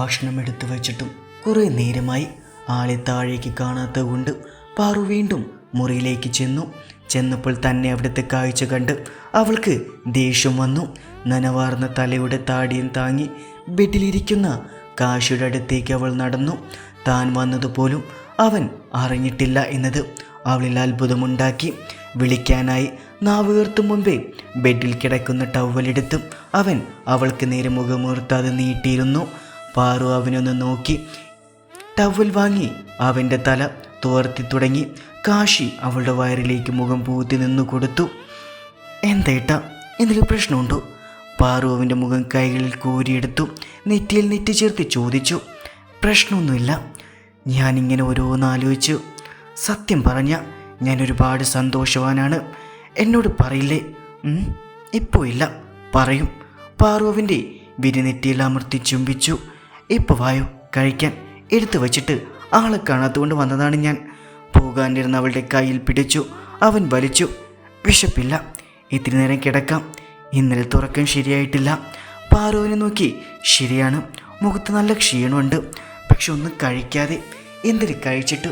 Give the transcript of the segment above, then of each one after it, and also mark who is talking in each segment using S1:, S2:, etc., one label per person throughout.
S1: ഭക്ഷണം എടുത്തു വച്ചിട്ടും കുറേ നേരമായി ആളെ താഴേക്ക് കാണാത്ത കൊണ്ട് പാറു വീണ്ടും മുറിയിലേക്ക് ചെന്നു. ചെന്നപ്പോൾ തന്നെ അവിടുത്തെ കാഴ്ച കണ്ട് അവൾക്ക് ദേഷ്യം വന്നു. നനവാർന്ന തലയുടെ താടിയും താങ്ങി ബെഡിലിരിക്കുന്ന കാശിയുടെ അടുത്തേക്ക് അവൾ നടന്നു. താൻ വന്നതുപോലും അവൻ അറിഞ്ഞിട്ടില്ല എന്നത് അവളിൽ അത്ഭുതമുണ്ടാക്കി. വിളിക്കാനായി നാവുയർത്തും മുമ്പേ ബെഡിൽ കിടക്കുന്ന ടവലെടുത്ത് അവൻ അവൾക്ക് നേരെ മുഖമുയർത്താതെ നീട്ടിയിരുന്നു. പാറു അവനൊന്ന് നോക്കി. ടവൽ വാങ്ങി. അവന്റെ തല തോർത്തി തുടങ്ങി. കാശി അവളുടെ വയറിലേക്ക് മുഖം പൂത്തി നിന്നു കൊടുത്തു. എന്തേട്ട എന്തെങ്കിലും പ്രശ്നമുണ്ടോ? പാറു അവന്റെ മുഖം കൈകളിൽ കോരിയെടുത്തു. നെറ്റിയിൽ നെറ്റി ചേർത്ത് ചോദിച്ചു. പ്രശ്നമൊന്നുമില്ല. ഞാനിങ്ങനെ ഓരോന്നാലോചിച്ചു സത്യം പറഞ്ഞ ഞാൻ ഒരുപാട് സന്തോഷവാനാണ്. എന്നോട് പറയില്ലേ? ഇപ്പോയില്ല പറയും. പാറുവിന്റെ വിരിനെറ്റിയിൽ അമർത്തി ചുംബിച്ചു. ഇപ്പോൾ വായോ? കഴിക്കാൻ. എടുത്തു വച്ചിട്ട് ആളെ കാണാത്തുകൊണ്ട് വന്നതാണ് ഞാൻ. പോകാനിരുന്ന അവളുടെ കയ്യിൽ പിടിച്ചു. അവൻ വലിച്ചു. വിശപ്പില്ല. ഇത്തിരി നേരം കിടക്കാം. ഇന്നലെ തുറക്കാൻ ശരിയായിട്ടില്ല. പാറുവിനെ നോക്കി. ശരിയാണ്. മുഖത്ത് നല്ല ക്ഷീണമുണ്ട്. പക്ഷെ ഒന്നും കഴിക്കാതെ എന്തിന് കഴിച്ചിട്ട്?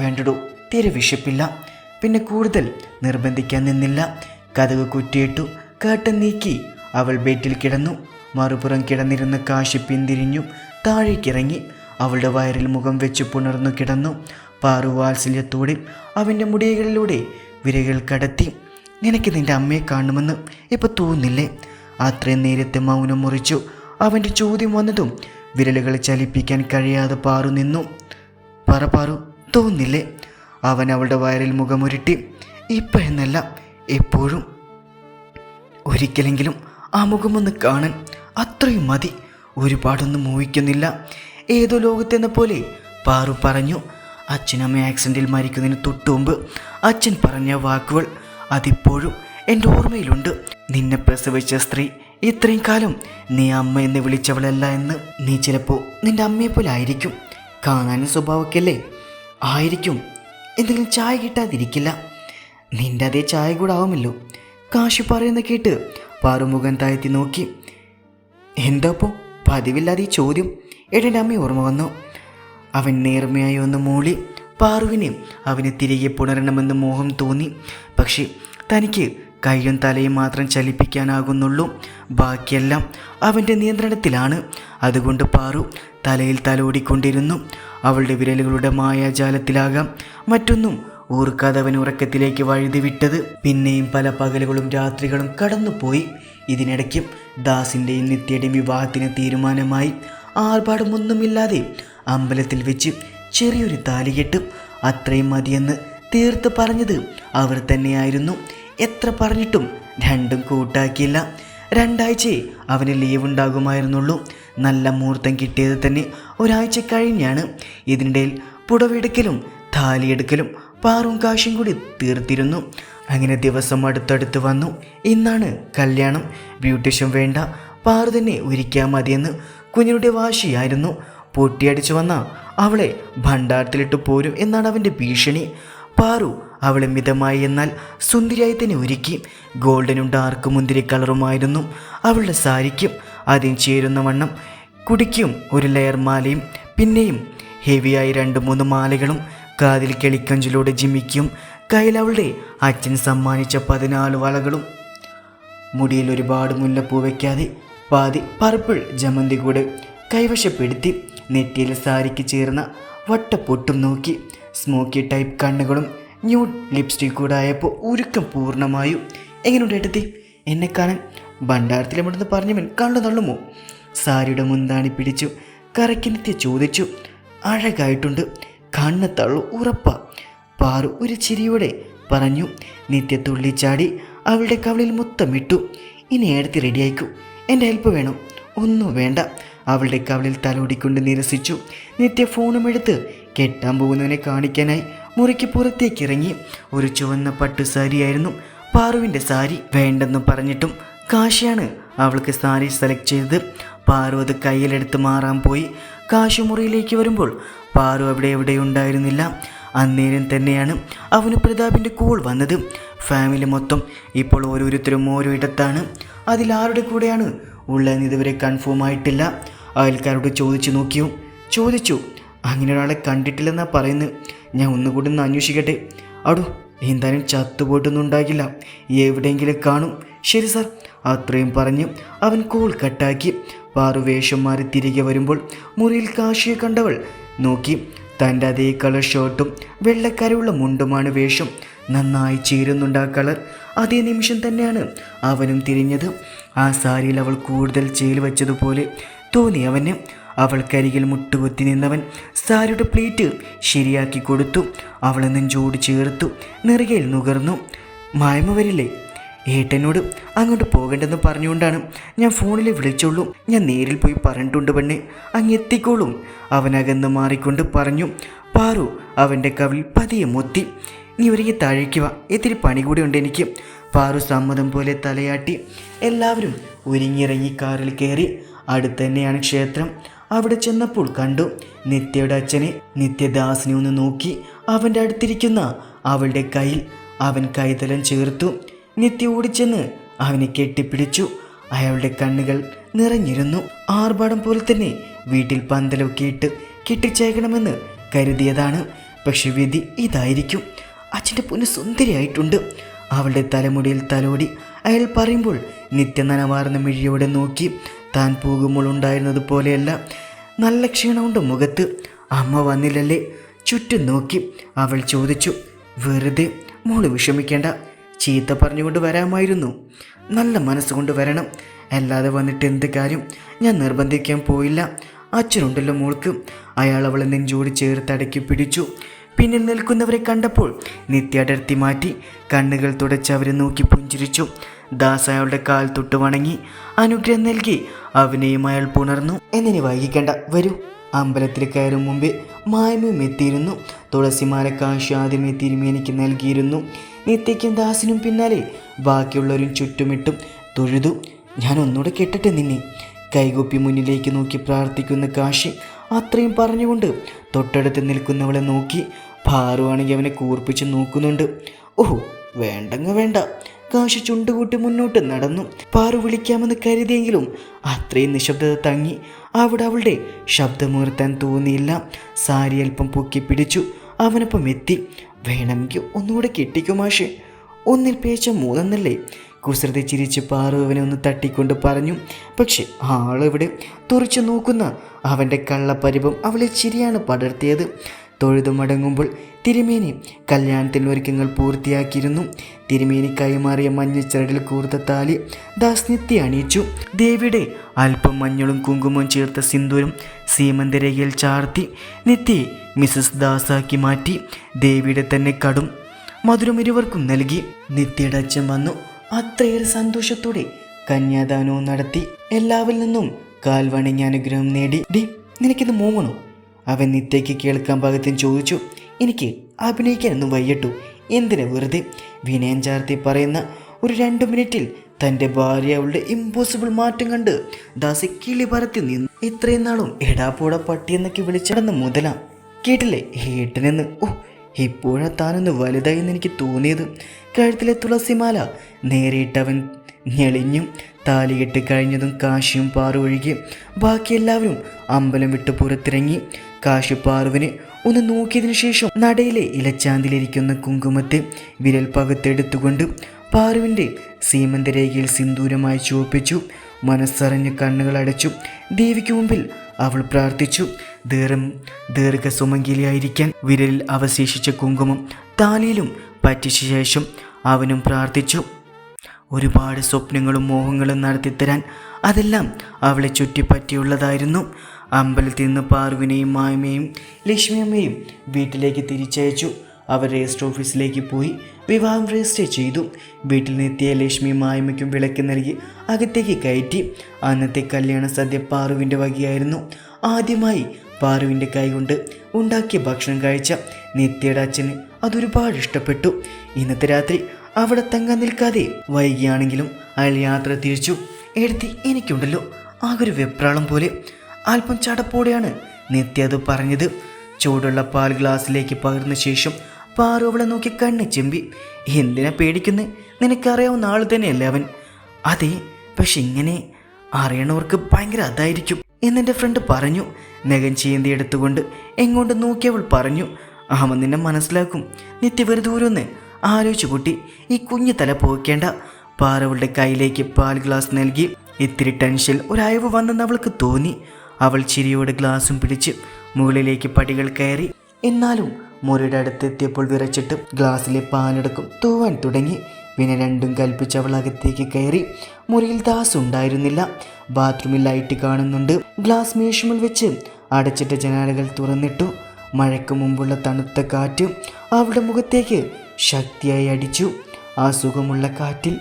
S1: വേണ്ടടോ. തീരെ വിശപ്പില്ല. പിന്നെ കൂടുതൽ നിർബന്ധിക്കാൻ നിന്നില്ല. കഥക് കുറ്റിയിട്ടു. കാട്ടം നീക്കി. അവൾ ബെറ്റിൽ കിടന്നു. മറുപുറം കിടന്നിരുന്ന കാശി പിന്തിരിഞ്ഞു. താഴേക്കിറങ്ങി അവളുടെ വയറിൽ മുഖം വെച്ച് പുണർന്നു കിടന്നു. പാറു വാത്സല്യത്തോടെ അവന്റെ മുടികളിലൂടെ വിരകൾ കടത്തി നിനക്ക് നിന്റെ അമ്മയെ കാണുമെന്ന് ഇപ്പൊ തോന്നില്ലേ അത്രയും നേരത്തെ മൗനം മുറിച്ചു. അവന്റെ ചോദ്യം വന്നതും വിരലുകൾ ചലിപ്പിക്കാൻ കഴിയാതെ പാറു നിന്നു. പറ പാറു തോന്നില്ലേ അവൻ അവളുടെ വയറിൽ മുഖമുരുട്ടി ഇപ്പം എന്നല്ല എപ്പോഴും. ഒരിക്കലെങ്കിലും ആ മുഖമൊന്ന് കാണാൻ അത്രയും മതി. ഒരുപാടൊന്നും മോഹിക്കുന്നില്ല ഏതോ ലോകത്തെന്ന പോലെ പാറു പറഞ്ഞു അച്ഛനമ്മ ആക്സിഡന്റിൽ മരിക്കുന്നതിന് തൊട്ടുമുമ്പ് അച്ഛൻ പറഞ്ഞ വാക്കുകൾ അതിപ്പോഴും എന്റെ ഓർമ്മയിലുണ്ട്. നിന്നെ പ്രസവിച്ച സ്ത്രീ ഇത്രയും കാലം നീ അമ്മ എന്ന് വിളിച്ചവളല്ല എന്ന് നീ ചിലപ്പോൾ നിന്റെ അമ്മയെ പോലെ ആയിരിക്കും. കാണാനും സ്വഭാവക്കല്ലേ ആയിരിക്കും. എന്തെങ്കിലും ചായ കിട്ടാതിരിക്കില്ല. നിന്റെ അതേ ചായ കൂടെ ആവുമല്ലോ. കാശി പറയുന്ന കേട്ട് പാറുമുഖം താഴ്ത്തി നോക്കി. എന്താപ്പോ പതിവില്ലാതെ ഈ ചോദ്യം എടന്റെ അമ്മ ഓർമ്മ വന്നു. അവൻ നേർമയായി ഒന്ന് മൂളി പാറുവിന് അവനെ തിരികെ പുണരണമെന്ന് മോഹം തോന്നി. പക്ഷേ തനിക്ക് കൈയും തലയും മാത്രം ചലിപ്പിക്കാനാകുന്നുള്ളൂ. ബാക്കിയെല്ലാം അവന്റെ നിയന്ത്രണത്തിലാണ്. അതുകൊണ്ട് പാറു തലയിൽ തലോടിക്കൊണ്ടിരുന്നു. അവളുടെ വിരലുകളുടെ മായാജാലത്തിലാകാം. മറ്റൊന്നും ഓർക്കാതെ അവൻ ഉറക്കത്തിലേക്ക് വഴുതി വിട്ടത് പിന്നെയും പല പകലുകളും രാത്രികളും കടന്നുപോയി. ഇതിനിടയ്ക്ക് ദാസിന്റെയും നിത്യയുടെയും വിവാഹത്തിന് തീരുമാനമായി. ആർഭാടമൊന്നുമില്ലാതെ അമ്പലത്തിൽ വെച്ച് ചെറിയൊരു താലികെട്ട് അത്രയും മതിയെന്ന് തീർത്ത് പറഞ്ഞത് അവർ തന്നെയായിരുന്നു. എത്ര പറഞ്ഞിട്ടും രണ്ടും കൂട്ടാക്കിയില്ല. രണ്ടാഴ്ചയെ അവന് ലീവ് ഉണ്ടാകുമായിരുന്നുള്ളൂ നല്ല മുഹൂർത്തം കിട്ടിയത് തന്നെ ഒരാഴ്ച കഴിഞ്ഞാണ്. ഇതിനിടയിൽ പുടവെടുക്കലും താലിയെടുക്കലും പാറും കാശും കൂടി തീർത്തിരുന്നു. അങ്ങനെ ദിവസം അടുത്തടുത്ത് വന്നു. ഇന്നാണ് കല്യാണം. ബ്യൂട്ടീഷ്യൻ വേണ്ട. പാറു തന്നെ ഒരുക്കിയാൽ മതിയെന്ന് കുഞ്ഞിനുടെ വാശിയായിരുന്നു. പൊട്ടിയടിച്ചു വന്ന അവളെ ഭണ്ഡാരത്തിലിട്ട് പോരും എന്നാണ് അവന്റെ ഭീഷണി. പാറു അവളെ മിതമായി എന്നാൽ സുന്ദരിയായി തന്നെ ഒരുക്കി. ഗോൾഡനും ഡാർക്ക് മുന്തിരി കളറുമായിരുന്നു. അവളുടെ സാരിക്കും അതിന് ചേരുന്ന വണ്ണം. കുടിക്കും ഒരു ലെയർ മാലയും പിന്നെയും ഹെവിയായി രണ്ട് മൂന്ന് മാലകളും. കാതിൽ കെളിക്കഞ്ചിലൂടെ ജിമിക്കും കയ്യിൽ അവളുടെ അച്ഛൻ സമ്മാനിച്ച പതിനാല് വളകളും. മുടിയിൽ ഒരുപാട് മുല്ലപ്പൂ വയ്ക്കാതെ പാതി പർപ്പിൾ ജമന്തി കൂടെ കൈവശപ്പെടുത്തി നെറ്റിയിൽ സാരിക്ക് ചേർന്ന വട്ടപ്പൊട്ടും നോക്കി സ്മോക്കി ടൈപ്പ് കണ്ണുകളും ന്യൂഡ് ലിപ്സ്റ്റിക് കൂടെ ആയപ്പോൾ ഉരുക്കം പൂർണമായും. എങ്ങനെയുണ്ട് ഏട്ടത്തി? എന്നെ കാണാൻ ഭണ്ഡാരത്തിലെവിടുന്ന് പറഞ്ഞവൻ കണ്ണു തള്ളുമോ? സാരിയുടെ മുന്താണി പിടിച്ചു കറക്കിനെത്തി ചോദിച്ചു. അഴകായിട്ടുണ്ട്. കണ്ണ് ഉറപ്പ. പാറു ഒരു ചിരിയോടെ പറഞ്ഞു നിത്യ തുള്ളിച്ചാടി അവളുടെ കവളിൽ മുത്തമിട്ടു. ഇനി എടുത്ത് റെഡിയായിക്കൂ. എന്റെ ഹെൽപ്പ് വേണം. ഒന്നും വേണ്ട. അവളുടെ കവളിൽ തലോടിക്കൊണ്ട് നിരസിച്ചു. നിത്യ ഫോണും എടുത്ത് കെട്ടാൻ പോകുന്നവനെ കാണിക്കാനായി മുറിക്ക് പുറത്തേക്ക് ഇറങ്ങി ഒരു ചുവന്ന പട്ടു സാരിയായിരുന്നു പാറുവിന്റെ സാരി. വേണ്ടെന്ന് പറഞ്ഞിട്ടും കാശിയാണ് അവൾക്ക് സാരി സെലക്ട് ചെയ്ത് പാറു അത് കയ്യിലെടുത്ത് മാറാൻ പോയി. കാശുമുറിയിലേക്ക് വരുമ്പോൾ പാറു അവിടെ എവിടെ ഉണ്ടായിരുന്നില്ല. അന്നേരം തന്നെയാണ് അവന് പ്രതാപിന്റെ കോൾ വന്നത്. ഫാമിലി മൊത്തം ഇപ്പോൾ ഓരോരുത്തരും ഓരോ ഇടത്താണ് അതിൽ ആരുടെ കൂടെയാണ് ഉള്ളതെന്ന് ഇതുവരെ കൺഫേം ആയിട്ടില്ല. അയൽക്കാരോട് ചോദിച്ചു നോക്കിയോ? ചോദിച്ചു. അങ്ങനെ ഒരാളെ കണ്ടിട്ടില്ലെന്നാ പറയുന്നത്. ഞാൻ ഒന്നുകൂടി ഒന്ന് അന്വേഷിക്കട്ടെ. അടു എന്തായാലും ചത്തുപോയിട്ടൊന്നും ഉണ്ടാകില്ല. എവിടെയെങ്കിലും കാണും. ശരി സാർ അത്രയും പറഞ്ഞ് അവൻ കോൾ കട്ടാക്കി. പാറു വേഷം മാറി തിരികെ വരുമ്പോൾ മുറിയിൽ കാശിയെ കണ്ടവൾ നോക്കി. തന്റെ അതേ കളർ ഷർട്ടും വെള്ളക്കരയുള്ള മുണ്ടുമാണ് വേഷം. നന്നായി ചേരുന്നുണ്ട് ആ കളർ. അതേ നിമിഷം തന്നെയാണ് അവനും തിരിഞ്ഞത്. ആ സാരിയിൽ അവൾ കൂടുതൽ ചേൽ വെച്ചതുപോലെ തോന്നി അവന്. അവൾക്കരികിൽ മുട്ടുകുത്തി നിന്നവൻ സാരിയുടെ പ്ലേറ്റ് ശരിയാക്കി കൊടുത്തു. അവളെ നെഞ്ചോട് ചേർത്തു. നെറുകയിൽ നുകർന്നു. മായ്മ വരില്ലേ ഏട്ടനോട് അങ്ങോട്ട് പോകണ്ടെന്ന് പറഞ്ഞുകൊണ്ടാണ് ഞാൻ ഫോണിൽ വിളിച്ചോളൂ. ഞാൻ നേരിൽ പോയി പറഞ്ഞിട്ടുണ്ട് പെണ്ണെ. അങ്ങ് എത്തിക്കോളും. അവനകന്ന് മാറിക്കൊണ്ട് പറഞ്ഞു പാറു അവന്റെ കവിൽ പതിയെ മൊത്തി. നീ ഒരുങ്ങി താഴേക്ക് വാ. ഇത്തിരി പണി കൂടി ഉണ്ട് എനിക്ക്. പാറു സമ്മതം പോലെ തലയാട്ടി. എല്ലാവരും ഒരുങ്ങിയിറങ്ങി കാറിൽ കയറി. അടുത്ത് തന്നെയാണ് ക്ഷേത്രം. അവിടെ ചെന്നപ്പോൾ കണ്ടു നിത്യയുടെ അച്ഛനെ. നിത്യദാസിനെ ഒന്ന് നോക്കി അവന്റെ അടുത്തിരിക്കുന്ന അവളുടെ കയ്യിൽ അവൻ കൈതലം ചേർത്തു. നിത്യ ഓടിച്ചെന്ന് അവനെ കെട്ടിപ്പിടിച്ചു. അയാളുടെ കണ്ണുകൾ നിറഞ്ഞിരുന്നു. ആർഭാടം പോലെ തന്നെ വീട്ടിൽ പന്തലൊക്കെ ഇട്ട് കെട്ടിച്ചേക്കണമെന്ന് കരുതിയതാണ്. പക്ഷെ വിധി ഇതായിരിക്കും. അച്ഛന്റെ പൊന്ന് സുന്ദരിയായിട്ടുണ്ട്. അവളുടെ തലമുടിയിൽ തലോടി അയാൾ പറയുമ്പോൾ നിത്യനനമാർന്ന മിഴിയോടെ നോക്കി താൻ പോകുമ്പോൾ ഉണ്ടായിരുന്നത് പോലെയല്ല. നല്ല ക്ഷീണമുണ്ട് മുഖത്ത്. അമ്മ വന്നില്ലല്ലേ? ചുറ്റും നോക്കി അവൾ ചോദിച്ചു. വെറുതെ? മോൾ വിഷമിക്കേണ്ട. ചീത്ത പറഞ്ഞുകൊണ്ട് വരാമായിരുന്നു. നല്ല മനസ്സുകൊണ്ട് വരണം. അല്ലാതെ വന്നിട്ട് എന്ത് കാര്യം? ഞാൻ നിർബന്ധിക്കാൻ പോയില്ല. അച്ഛനുണ്ടല്ലോ മോൾക്ക്. അയാൾ അവളെ നെഞ്ചോട് ചേർത്തടക്കി പിടിച്ചു. പിന്നിൽ നിൽക്കുന്നവരെ കണ്ടപ്പോൾ നിത്യ അടർത്തി മാറ്റി കണ്ണുകൾ തുടച്ച് അവരെ നോക്കി പുഞ്ചിരിച്ചു. ദാസ് അയാളുടെ കാൽ തൊട്ട് വണങ്ങി അനുഗ്രഹം നൽകി അവനെയും അയാൾ പുണർന്നു. എന്നിനി വൈകിക്കണ്ട. വരൂ. അമ്പലത്തിൽ കയറും മുമ്പേ മായ്മയും എത്തിയിരുന്നു. തുളസിമാല കാശ് ആദ്യമേ തിരുമേനിക്ക് നൽകിയിരുന്നു. നിത്യയ്ക്കും ദാസിനും പിന്നാലെ ബാക്കിയുള്ളവരും ചുറ്റുമിട്ടും തൊഴുതു. ഞാൻ ഒന്നുകൂടെ കെട്ടട്ടെ നിന്നെ. കൈകൊപ്പി മുന്നിലേക്ക് നോക്കി പ്രാർത്ഥിക്കുന്ന കാശി അത്രയും പറഞ്ഞുകൊണ്ട് തൊട്ടടുത്ത് നിൽക്കുന്നവളെ നോക്കി ഭാറുവാണെങ്കിൽ അവനെ കൂർപ്പിച്ച് നോക്കുന്നുണ്ട്. ഓഹോ വേണ്ടങ്ങ വേണ്ട. കാശി ചുണ്ടുകൂട്ടി മുന്നോട്ട് നടന്നു. പാറു വിളിക്കാമെന്ന് കരുതിയെങ്കിലും അത്രയും നിശബ്ദത തങ്ങി. അവിടെ അവളുടെ ശബ്ദമുയർത്താൻ തോന്നിയില്ല. സാരി അല്പം പൊക്കി പിടിച്ചു അവനൊപ്പം എത്തി. വേണമെങ്കിൽ ഒന്നുകൂടെ കെട്ടിക്കോ മാഷെ. ഒന്നിൽ പേച്ച മൂന്നെന്നല്ലേ? കുസൃതി ചിരിച്ച് പാറുവിനെ ഒന്ന് തട്ടിക്കൊണ്ട് പറഞ്ഞു പക്ഷെ ആളിവിടെ? തുറച്ചു നോക്കുന്ന അവന്റെ കള്ളപ്പരിപം അവളെ ചിരിയാണ് പടർത്തിയത്. തൊഴുതു മടങ്ങുമ്പോൾ തിരുമേനി കല്യാണത്തിന് ഒരുക്കങ്ങൾ പൂർത്തിയാക്കിയിരുന്നു. തിരുമേനി കൈമാറിയ മഞ്ഞച്ചരടിൽ കൂർത്ത താലി ദാസ്നിത്യ അണിയിച്ചു. ദേവിയുടെ അല്പം മഞ്ഞളും കുങ്കുമം ചേർത്ത സിന്ദൂരം സീമന്തരേഖയിൽ ചാർത്തി നിത്യയെ മിസസ് ദാസാക്കി മാറ്റി ദേവിയുടെ തന്നെ കടും മധുരം ഇരുവർക്കും നൽകി. നിത്യയുടെ അച്ഛൻ വന്നു. അത്രയേറെ സന്തോഷത്തോടെ കന്യാദാനവും നടത്തി. എല്ലാവരിൽ നിന്നും കാൽ വണങ്ങി അനുഗ്രഹം നേടി. ഡി നിനക്കിത് മോങ്ങണോ അവൻ നിത്യയ്ക്ക് കേൾക്കാൻ പാകത്തിന് ചോദിച്ചു എനിക്ക് അഭിനയിക്കാനൊന്നും വയ്യട്ടു. എന്തിനു വെറുതെ? വിനയം ചാർത്തി പറയുന്ന ഒരു രണ്ട് മിനിറ്റിൽ തന്റെ ഭാര്യ അവളുടെ ഇമ്പോസിബിൾ മാറ്റം കണ്ട് ദാസി കിളി പറത്തി നിന്നു. ഇത്രയും നാളും എടാപ്പൂട പട്ടി എന്നൊക്കെ മുതലാം മുതലാ കേട്ടില്ലേ? ഹേട്ടനെന്ന്. ഓ ഇപ്പോഴാ താനൊന്ന് വലുതായി എന്ന് എനിക്ക് തോന്നിയത്. കഴുത്തിലെ തുളസിമാല നേരിട്ടവൻ ഞെളിഞ്ഞും താലികെട്ട് കഴിഞ്ഞതും കാശിയും പാറു ഒഴികെ ബാക്കി എല്ലാവരും അമ്പലം വിട്ട് പുറത്തിറങ്ങി കാശി ഒന്ന് നോക്കിയതിനു ശേഷം നടയിലെ ഇലച്ചാന്തിലിരിക്കുന്ന കുങ്കുമത്തെ വിരൽ പകത്തെടുത്തുകൊണ്ട് പാറുവിന്റെ സീമന്തരേഖയിൽ സിന്ദൂരമായി ചുവപ്പിച്ചു മനസ്സറിഞ്ഞ് കണ്ണുകൾ അടച്ചു ദേവിക്ക് മുമ്പിൽ അവൾ പ്രാർത്ഥിച്ചു ദീർഘം ദീർഘസുമംഗിലിയായിരിക്കാൻ വിരലിൽ അവശേഷിച്ച കുങ്കുമം താലിയിലും പറ്റിച്ച ശേഷം അവനും പ്രാർത്ഥിച്ചു. ഒരുപാട് സ്വപ്നങ്ങളും മോഹങ്ങളും നടത്തിത്തരാൻ അതെല്ലാം അവളെ ചുറ്റിപ്പറ്റിയുള്ളതായിരുന്നു. അമ്പലത്തിൽ നിന്ന് പാർവിനെയും മായ്മയും ലക്ഷ്മിയമ്മയും വീട്ടിലേക്ക് തിരിച്ചയച്ചു. അവർ രജിസ്റ്റർ ഓഫീസിലേക്ക് പോയി വിവാഹം രജിസ്റ്റർ ചെയ്തു. വീട്ടിൽ നിന്നെത്തിയ ലക്ഷ്മി മായ്മയ്ക്കും വിളക്ക് നൽകി അകത്തേക്ക് കയറ്റി. അന്നത്തെ കല്യാണ സദ്യ പാറുവിന്റെ വകയായിരുന്നു. ആദ്യമായി പാറുവിന്റെ കൈകൊണ്ട് ഉണ്ടാക്കിയ ഭക്ഷണം കഴിച്ച നിത്യയുടെ അച്ഛന് അതൊരുപാട് ഇഷ്ടപ്പെട്ടു. ഇന്നത്തെ രാത്രി അവിടെ തങ്ങാൻ നിൽക്കാതെ വൈകിയാണെങ്കിലും അയാൾ യാത്ര തിരിച്ചു. എഴുതി എനിക്കുണ്ടല്ലോ ഒരു വെപ്രാളം പോലെ. അല്പം ചടപ്പോടെയാണ് നിത്യ അത് പറഞ്ഞത്. ചൂടുള്ള പാൽ ഗ്ലാസ്സിലേക്ക് പകർന്ന ശേഷം പാറു അവളെ നോക്കി കണ്ണ് ചെമ്പി. എന്തിനാ പേടിക്കുന്നത് നിനക്കറിയാവുന്ന ആൾ തന്നെയല്ലേ അവൻ. അതെ പക്ഷെ ഇങ്ങനെ അറിയണവർക്ക് ഭയങ്കര അതായിരിക്കും എന്നെന്റെ ഫ്രണ്ട് പറഞ്ഞു. നഖം ചീന്തി എടുത്തുകൊണ്ട് എങ്ങോട്ട് നോക്കിയവൾ പറഞ്ഞു. അവൻ നിന്നെ മനസ്സിലാക്കും. നിത്യ വെറുതെ ദൂരൊന്ന് ആലോചിച്ചു കുട്ടി ഈ കുഞ്ഞു തല പോകേണ്ട പാറവളുടെ കയ്യിലേക്ക് പാൽ ഗ്ലാസ് നൽകി. ഇത്തിരി ടെൻഷൻ ഒരയവ് വന്നെന്ന് അവൾക്ക് തോന്നി. അവൾ ചിരിയോടെ ഗ്ലാസും പിടിച്ച് മുകളിലേക്ക് പടികൾ കയറി. എന്നാലും മുറിയുടെ അടുത്തെത്തിയപ്പോൾ വിറച്ചിട്ട് ഗ്ലാസ്സിലെ പാലടക്കം തൂവാൻ തുടങ്ങി. പിന്നെ രണ്ടും കൽപ്പിച്ച് അവൾ അകത്തേക്ക് കയറി. മുറിയിൽ ദാസ് ഉണ്ടായിരുന്നില്ല. ബാത്റൂമിൽ ലൈറ്റ് കാണുന്നുണ്ട്. ഗ്ലാസ് മേശുമിൽ വെച്ച് അടച്ചിട്ട ജനാലകൾ തുറന്നിട്ടു. മഴയ്ക്ക് മുമ്പുള്ള തണുത്ത കാറ്റ് അവളുടെ മുഖത്തേക്ക് ശക്തിയായി അടിച്ചു. ആ സുഖമുള്ള കാറ്റിൽ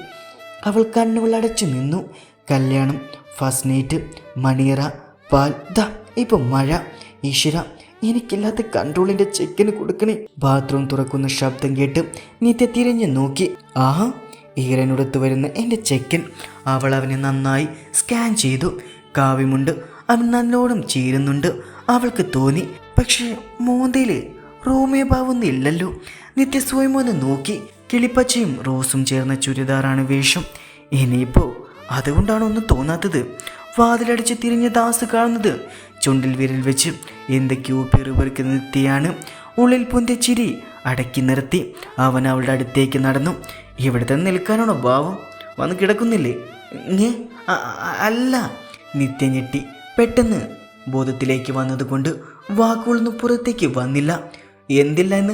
S1: അവൾ കണ്ണുകൾ അടച്ചു നിന്നു. കല്യാണം ഫസ്റ്റ് നൈറ്റ് മണിയറ പാൽ ദാ ഇപ്പൊ മഴ. ഈശ്വര എനിക്കില്ലാത്ത കൺട്രോളിന്റെ ചെക്കിന് കൊടുക്കണേ. ബാത്റൂം തുറക്കുന്ന ശബ്ദം കേട്ട് നിത്യ തിരിഞ്ഞു നോക്കി. ആഹാ ഈരനുടത്ത് വരുന്ന എന്റെ ചെക്കൻ അവൾ അവനെ നന്നായി സ്കാൻ ചെയ്തു. കാവ്യമുണ്ട് അവൻ നല്ലോണം ചീരുന്നുണ്ട്. അവൾക്ക് തോന്നി പക്ഷേ മോന്തയിൽ റോമിയോ ഭാവൊന്നും ഇല്ലല്ലോ നിത്യ ഒന്ന് നോക്കി. കിളിപ്പച്ചയും റോസും ചേർന്ന ചുരിദാറാണ് വേഷം. ഇനിയിപ്പോ അതുകൊണ്ടാണ് ഒന്നും തോന്നാത്തത്. വാതിലടിച്ച് തിരിഞ്ഞ ദാസ് കാണുന്നത്. ചുണ്ടിൽ വിരൽ വെച്ച് എന്തൊക്കെയോ പെറുപെറുക്കി നിർത്തിയാണ് ഉള്ളിൽ പൊന്തിയ ചിരി അടക്കി നിർത്തി. അവൻ അവളുടെ അടുത്തേക്ക് നടന്നു. ഇവിടെ തന്നെ നിൽക്കാനാണോ ഭാവം വന്ന് കിടക്കുന്നില്ലേ? ഞേ? അല്ല. നിത്യ ഞെട്ടി. പെട്ടെന്ന് ബോധത്തിലേക്ക് വന്നതുകൊണ്ട് വാക്കുകളൊന്നും പുറത്തേക്ക് വന്നില്ല. എന്തില്ല എന്ന്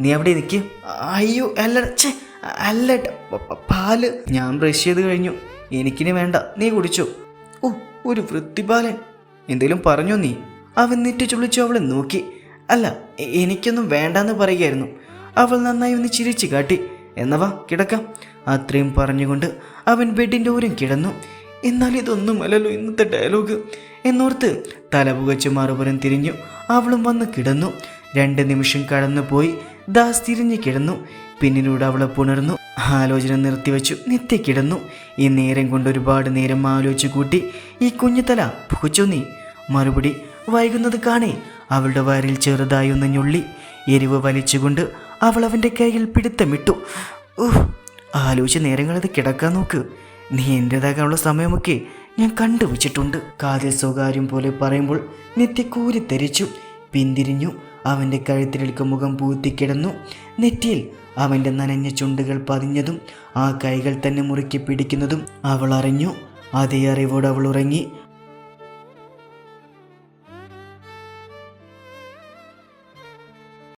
S1: നീ അവിടെ നിൽക്ക് അയ്യോ അല്ല അല്ല പാൽ. ഞാൻ ബ്രഷ് ചെയ്ത് കഴിഞ്ഞു. എനിക്കിനി വേണ്ട. നീ കുടിച്ചോ. ഓ ഒരു വൃത്തിപാലൻ. എന്തേലും പറഞ്ഞോ നീ? അവൻ നെറ്റി ചുളിച്ചു അവളെ നോക്കി. അല്ല എനിക്കൊന്നും വേണ്ടെന്ന് പറയുകയായിരുന്നു. അവൾ നന്നായി ഒന്ന് ചിരിച്ചു കാട്ടി. എന്നവാ കിടക്കാം. അത്രയും പറഞ്ഞുകൊണ്ട് അവൻ ബെഡിന്റെ ഓരം കിടന്നു. എന്നാൽ ഇതൊന്നും അല്ലല്ലോ ഇന്നത്തെ ഡയലോഗ് എന്നോർത്ത് തലപുകച്ച് മറുപുറം തിരിഞ്ഞു. അവളും വന്ന് കിടന്നു. രണ്ട് നിമിഷം കടന്നുപോയി ദാസ് തിരിഞ്ഞു കിടന്നു. പിന്നിലൂടെ അവളെ പുണർന്നു. ആലോചന നിർത്തിവെച്ചു. നിത്യ കിടന്നു. ഈ നേരം കൊണ്ട് ഒരുപാട് നേരം ആലോചിച്ചു കൂട്ടി ഈ കുഞ്ഞുതല പുകച്ചു നീ മറുപടി വൈകുന്നത് കാണേ. അവളുടെ വയറിൽ ചെറുതായി ഒന്ന് ഞൊള്ളി. എരിവ് വലിച്ചുകൊണ്ട് അവൾ അവന്റെ കയ്യിൽ പിടുത്തമിട്ടു. ഊഹ് ആലോചിച്ച നേരങ്ങളത് കിടക്കാൻ നോക്ക്. നീ എന്റെതാകാനുള്ള സമയമൊക്കെ ഞാൻ കണ്ടുവച്ചിട്ടുണ്ട്. കാതിൽ സ്വകാര്യം പോലെ പറയുമ്പോൾ നിത്യ കൂരി തെരിച്ചു പിന്തിരിഞ്ഞു. അവന്റെ കഴുത്തിലേക്ക് മുഖം പൂത്തിക്കിടന്നു നെറ്റിയിൽ അവന്റെ നനഞ്ഞ ചുണ്ടുകൾ പതിഞ്ഞതും ആ കൈകൾ തന്നെ മുറുക്കി പിടിക്കുന്നതും അവൾ അറിഞ്ഞു. അതേ അറിവോട് അവൾ ഉറങ്ങി.